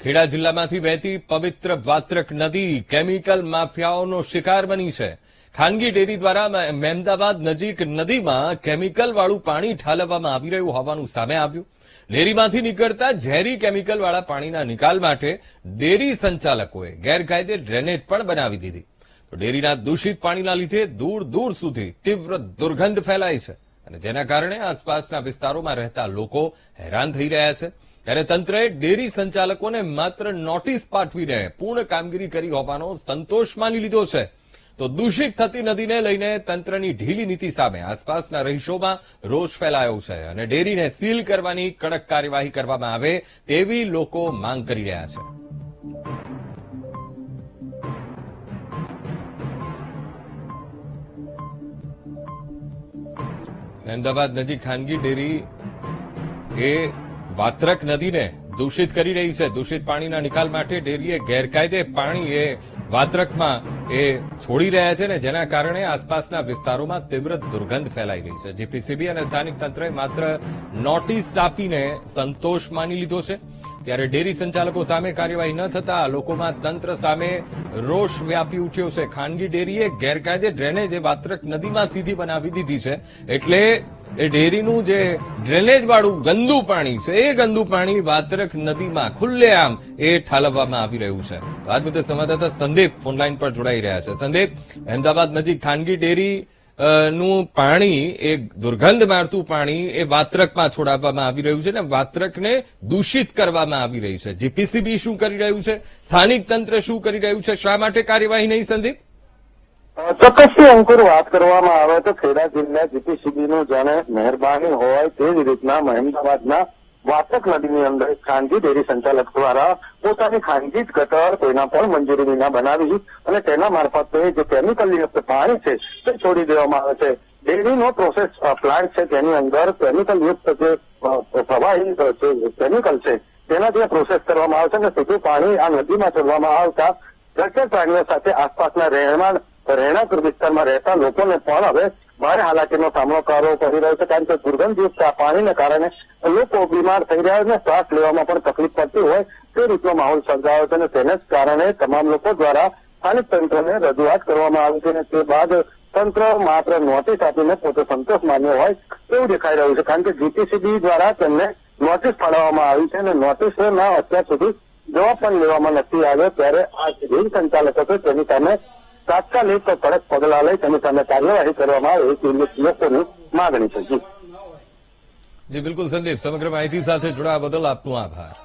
ખેડા જિલ્લામાંથી વહેતી પવિત્ર વાત્રક નદી કેમિકલ માફિયાઓનો શિકાર બની છે. ખાનગી ડેરી દ્વારા મહેમદાબાદ નજીક નદીમાં કેમિકલવાળું પાણી ઠાલવવામાં આવી રહ્યું હોવાનું સામે આવ્યું. ડેરીમાંથી નીકળતા ઝેરી કેમિકલવાળા પાણીના નિકાલ માટે ડેરી સંચાલકોએ ગેરકાયદે ડ્રેનેજ પણ બનાવી દીધી. તો ડેરીના દૂષિત પાણીના લીધે દૂર દૂર સુધી તીવ્ર દુર્ગંધ ફેલાય છે અને જેના કારણે આસપાસના વિસ્તારોમાં રહેતા લોકો હેરાન થઈ રહ્યા છે. ત્યારે તંત્રએ ડેરી સંચાલકોને માત્ર નોટિસ પાઠવીને પૂર્ણ કામગીરી કરી હોવાનો સંતોષ માની લીધો છે. તો દૂષિત થતી નદીને લઈને તંત્રની ઢીલી નીતિ સામે આસપાસના રહીશોમાં રોષ ફેલાયો છે અને ડેરીને સીલ કરવાની કડક કાર્યવાહી કરવામાં આવે તેવી લોકો માંગ કરી રહ્યા છે. અમદાવાદ નજીક ખાનગી ડેરી એ વાત્રક નદીને દૂષિત કરી રહી છે. દૂષિત પાણીના નિકાલ માટે ડેરીએ ગેરકાયદે પાણી એ વાત્રકમાં એ છોડી રહ્યા છે ને જેના કારણે આસપાસના વિસ્તારોમાં તીવ્ર દુર્ગંધ ફેલાઈ રહી છે. જીપીસીબી અને સ્થાનિક તંત્રએ માત્ર નોટિસ આપીને સંતોષ માની લીધો છે. ત્યારે ડેરી સંચાલકો સામે કાર્યવાહી ન થતા લોકોમાં તંત્ર સામે રોષ વ્યાપી ઉઠ્યો છે. ખાનગી ડેરીએ ગેરકાયદે ડ્રેનેજ એ વાત્રક નદીમાં સીધી બનાવી દીધી છે. એટલે એ ડેરીનું જે ડ્રેનેજ વાળું ગંદુ પાણી છે, એ ગંદુ પાણી વાત્રક નદીમાં ખુલ્લેઆમ એ ઠાલવવામાં આવી રહ્યું છે. વાત મુદ્દે સંવાદદાતા સંદીપ ફોનલાઈન પર જોડાઈ રહ્યા છે. સંદીપ અહેમદાબાદ નજીક ખાનગી ડેરી નું પાણી, એ દુર્ગંધ મારતું પાણી એ વાત્રકમાં છોડાવવામાં આવી રહ્યું છે ને વાત્રકને દૂષિત કરવામાં આવી રહી છે. જીપીસીબી શું કરી રહ્યું છે? સ્થાનિક તંત્ર શું કરી રહ્યું છે? શા માટે કાર્યવાહી નહીં, સંદીપ? ચોક્કસથી અંકુર વાત કરવામાં આવે તો ખેડા જિલ્લા જીપીસીબી નું જાણે મહેરબાની હોય તે જ રીતના અમદાવાદના વાતક નદીની અંદર ખાનગી ડેરી સંચાલક દ્વારા પોતાની ખાનગી જ ગટર કોઈના પણ મંજૂરી વિના બનાવી અને તેના મારફતે જે કેમિકલ યુક્ત પાણી છે તે છોડી દેવામાં આવે છે. ડેરીનો પ્રોસેસ પ્લાન્ટ છે તેની અંદર કેમિકલ યુક્ત જે પ્રવાહી કેમિકલ છે તેના જે પ્રોસેસ કરવામાં આવે છે અને સીધું પાણી આ નદીમાં છોડવામાં આવતા જળચર પ્રાણીઓ સાથે આસપાસના રહેણાંક રહેણાંક વિસ્તારમાં રહેતા લોકોને પણ હવે ભારે હાલાકીનો સામનો કરવો પડી રહ્યો છે, કારણ કે દુર્ગંધયુક્ત પાણીને કારણે લોકો બીમાર થઈ રહ્યા છે અને શ્વાસ લેવામાં પણ તકલીફ પડતી હોય તે રીતનો માહોલ સર્જાયો છે અને તેને જ કારણે તમામ લોકો દ્વારા સ્થાનિક તંત્રને રજૂઆત કરવામાં આવી છે અને તે બાદ તંત્ર માત્ર નોટિસ આપીને પોતે સંતોષ માન્યો હોય તેવું દેખાઈ રહ્યું છે, કારણ કે જીટીસીબી દ્વારા તેમને નોટિસ ફાળવવામાં આવી છે અને નોટિસના અત્યાર સુધી જવાબ પણ લેવામાં નથી આવ્યો, ત્યારે આ જે સંચાલકો છે તેની સામે તાત્કાલિક કડક પગલા લઈ તેની સામે કાર્યવાહી કરવામાં આવે તેવી લોકોની માગણી છે જી જી, બિલકુલ સંદીપ, સમગ્ર માહિતી સાથે જોડાવા બદલ આપનો આભાર.